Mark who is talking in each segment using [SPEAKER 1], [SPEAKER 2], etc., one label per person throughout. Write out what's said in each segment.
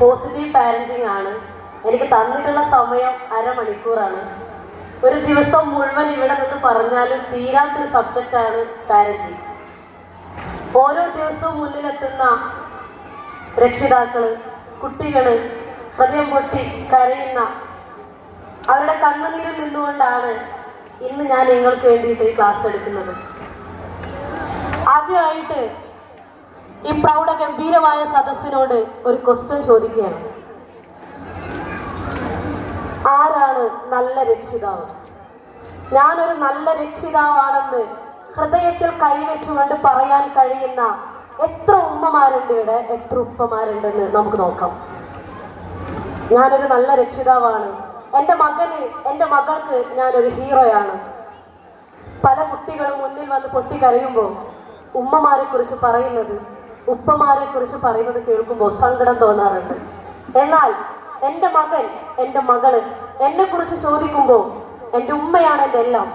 [SPEAKER 1] Positive parenting ആണ്. എനിക്ക് തന്നിട്ടുള്ള സമയം അരമണിക്കൂറാണ്. ഒരു ദിവസം മുഴുവൻ ഇവിടെ നിന്ന് പറഞ്ഞാലും തീരാത്തൊരു സബ്ജക്റ്റാണ് പാരന്റിങ് ഓരോ ദിവസവും മുന്നിലെത്തുന്ന രക്ഷിതാക്കൾ കുട്ടികൾ ഹൃദയം പൊട്ടി കരയുന്ന അവരുടെ കണ്ണുനീരിൽ നിന്നുകൊണ്ടാണ് ഇന്ന് ഞാൻ നിങ്ങൾക്ക് വേണ്ടിയിട്ട് ഈ ക്ലാസ് എടുക്കുന്നത്. ആദ്യമായിട്ട് ഈ പ്രൗഢ ഗംഭീരമായ സദസ്സിനോട് ഒരു ക്വസ്റ്റ്യൻ ചോദിക്കുകയാണ്. ആരാണ് നല്ല രക്ഷിതാവ്? ഞാനൊരു നല്ല രക്ഷിതാവാണെന്ന് ഹൃദയത്തിൽ കൈവച്ചുകൊണ്ട് പറയാൻ കഴിയുന്ന എത്ര ഉമ്മമാരുണ്ട് ഇവിടെ എത്ര ഉപ്പമാരുണ്ടെന്ന് നമുക്ക് നോക്കാം. ഞാനൊരു നല്ല രക്ഷിതാവാണ്. എന്റെ മകന് എന്റെ മകൾക്ക് ഞാനൊരു ഹീറോയാണ്. പല കുട്ടികളും മുന്നിൽ വന്ന് പൊട്ടിക്കരയുമ്പോൾ ഉമ്മമാരെ കുറിച്ച് പറയുന്നത് ഉപ്പമാരെ കുറിച്ച് പറയുന്നത് കേൾക്കുമ്പോൾ സങ്കടം തോന്നാറുണ്ട്. എന്നാൽ എന്റെ മകൻ എന്റെ മകൾ എന്നെ കുറിച്ച് ചോദിക്കുമ്പോൾ എന്റെ ഉമ്മയാണ് എന്റെ എല്ലാം.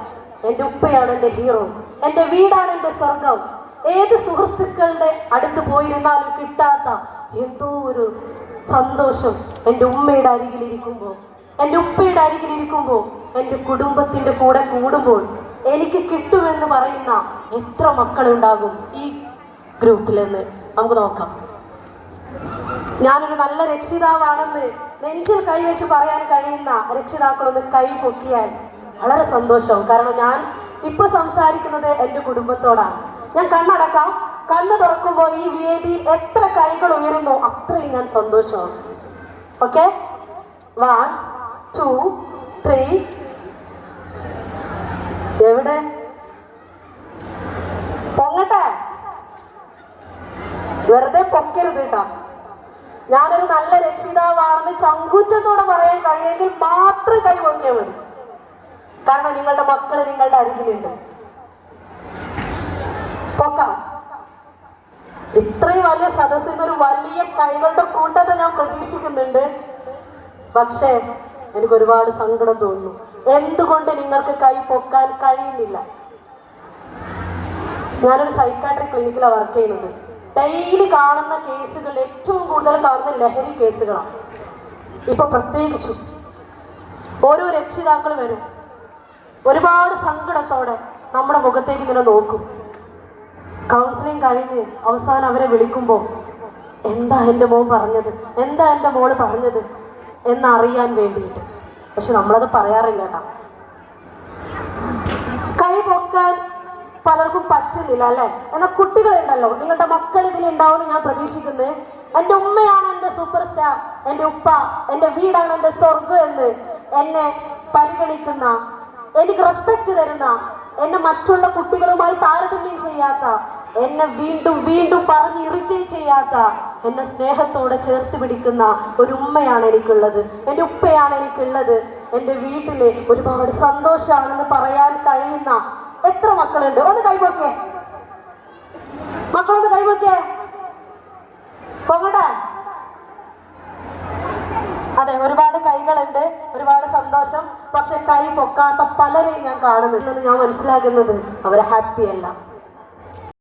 [SPEAKER 1] എന്റെ ഉപ്പയാണ് എന്റെ ഹീറോ. എന്റെ വീടാണ് എന്റെ സ്വർഗം. ഏത് സുഹൃത്തുക്കളുടെ അടുത്ത് പോയിരുന്നാലും കിട്ടാത്ത എന്തോ ഒരു സന്തോഷം എന്റെ ഉമ്മയുടെ അരികിലിരിക്കുമ്പോൾ എന്റെ ഉപ്പയുടെ അരികിലിരിക്കുമ്പോൾ എന്റെ കുടുംബത്തിന്റെ കൂടെ കൂടുമ്പോൾ എനിക്ക് കിട്ടുമെന്ന് പറയുന്ന എത്ര മക്കളുണ്ടാകും ഈ ഗ്രൂപ്പിലെന്ന്. നമുക്ക് നോക്കാം. ഞാനൊരു നല്ല രക്ഷിതാവാണെന്ന് നെഞ്ചിൽ കൈവച്ച് പറയാൻ കഴിയുന്ന രക്ഷിതാക്കളൊന്ന് കൈ പൊക്കിയാൽ വളരെ സന്തോഷവും. കാരണം ഞാൻ ഇപ്പൊ സംസാരിക്കുന്നത് എന്റെ കുടുംബത്തോടാണ്. ഞാൻ കണ്ണടക്കാം. കണ്ണ് തുറക്കുമ്പോൾ ഈ വേദിയിൽ എത്ര കൈകൾ ഉയരുന്നു അത്രയും ഞാൻ സന്തോഷമാണ്. ഓക്കെ? വൺ ടു ത്രീ വെറുതെ പൊക്കരുത് കേട്ടോ. ഞാനൊരു നല്ല രക്ഷിതാവാണെന്ന് ചങ്കൂറ്റത്തോടെ പറയാൻ കഴിയുമെങ്കിൽ മാത്രം കൈവോക്കിയാൽ മതി. കാരണം നിങ്ങളുടെ മക്കൾ നിങ്ങളുടെ അരികിലുണ്ട്. ഇത്രയും വലിയ സദസ്സിൽ നിന്ന് ഒരു വലിയ കൈകളുടെ കൂട്ടത്തെ ഞാൻ പ്രതീക്ഷിക്കുന്നുണ്ട്. പക്ഷേ എനിക്ക് ഒരുപാട് സങ്കടം തോന്നുന്നു. എന്തുകൊണ്ട് നിങ്ങൾക്ക് കൈ പൊക്കാൻ കഴിയുന്നില്ല? ഞാനൊരു സൈക്കാട്രി ക്ലിനിക്കിലാണ് വർക്ക് ചെയ്യുന്നത്. ഡെയിലി കാണുന്ന കേസുകൾ ഏറ്റവും കൂടുതൽ കാണുന്ന ലഹരി കേസുകളാണ്. ഇപ്പൊ പ്രത്യേകിച്ചും ഓരോ രക്ഷിതാക്കൾ വരും. ഒരുപാട് സങ്കടത്തോടെ നമ്മുടെ മുഖത്തേക്ക് ഇങ്ങനെ നോക്കും. കൗൺസിലിംഗ് കഴിഞ്ഞ് അവസാനം അവരെ വിളിക്കുമ്പോൾ എന്താ എന്റെ മോൻ പറഞ്ഞത്? എന്താ എന്റെ മോൾ പറഞ്ഞത്? എന്നറിയാൻ വേണ്ടിയിട്ട്. പക്ഷെ നമ്മളത് പറയാറില്ല കേട്ടാ കൈ പൊക്കാൻ പലർക്കും പറ്റുന്നില്ല അല്ലെ? എന്നാൽ കുട്ടികളുണ്ടല്ലോ നിങ്ങളുടെ മക്കൾ ഇതിലുണ്ടാവുമെന്ന് ഞാൻ പ്രതീക്ഷിക്കുന്നത് എന്റെ ഉമ്മയാണ് എന്റെ സൂപ്പർ സ്റ്റാർ എന്റെ ഉപ്പ എന്റെ വീടാണ് എന്റെ സ്വർഗം എന്ന് എന്നെ പരിഗണിക്കുന്ന എനിക്ക് റെസ്പെക്ട് തരുന്ന എന്നെ മറ്റുള്ള കുട്ടികളുമായി താരതമ്യം ചെയ്യാത്ത എന്നെ വീണ്ടും വീണ്ടും പറഞ്ഞ് ഇറിറ്റേറ്റ് ചെയ്യാത്ത എന്നെ സ്നേഹത്തോടെ ചേർത്ത് പിടിക്കുന്ന ഒരു ഉമ്മയാണ് എനിക്കുള്ളത്. എന്റെ ഉപ്പയാണ് എനിക്കുള്ളത്. എന്റെ വീട്ടിലെ ഒരുപാട് സന്തോഷമാണെന്ന് പറയാൻ കഴിയുന്ന എത്ര മക്കളുണ്ട്? ഒന്ന് കൈപോക്കേ മക്കളൊന്ന് കൈപോക്കേ പോകട്ടെ. അതെ ഒരുപാട് കൈകളുണ്ട് ഒരുപാട് സന്തോഷം പക്ഷെ കൈ പൊക്കാത്ത പലരെയും ഞാൻ കാണുന്നുണ്ടെന്ന് ഞാൻ മനസ്സിലാക്കുന്നത് അവർ ഹാപ്പി അല്ല.